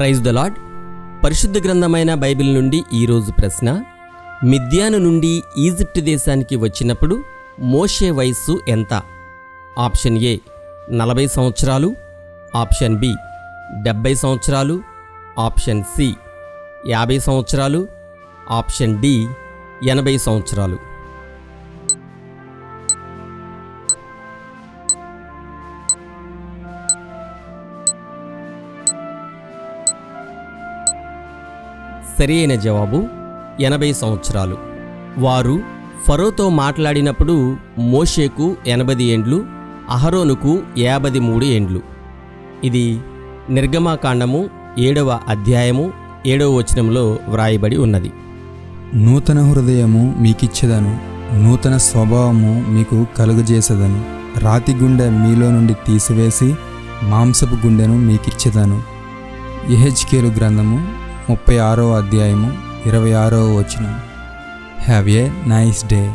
Praise the lord పరిశుద్ధ గ్రంథమైన Bible నుండి ఈరోజు ప్రశ్న. మిద్యాను నుండి ఈజిప్ట్ దేశానికి వచ్చినప్పుడు మోషే వయస్సు ఎంత? ఆప్షన్ ఏ నలభై సంవత్సరాలు. ఆప్షన్ బి డెబ్బై సంవత్సరాలు. ఆప్షన్ సి యాభై సంవత్సరాలు. ఆప్షన్ డి ఎనభై సంవత్సరాలు. సరియైన జవాబు ఎనభై సంవత్సరాలు. వారు ఫరోతో మాట్లాడినప్పుడు మోషేకు ఎనభై ఏండ్లు అహరోనుకు యాభై మూడు ఏండ్లు. ఇది నిర్గమాకాండము ఏడవ అధ్యాయము ఏడవ వచనంలో వ్రాయబడి ఉన్నది. నూతన హృదయము మీకిచ్చేదను నూతన స్వభావము మీకు కలుగజేసేదను. రాతి గుండె మీలో నుండి తీసివేసి మాంసపు గుండెను మీకిచ్చేదను. ఎహెచ్కేలు గ్రంథము ముప్పై ఆరో అధ్యాయము ఇరవై ఆరో వచనం. Have a nice day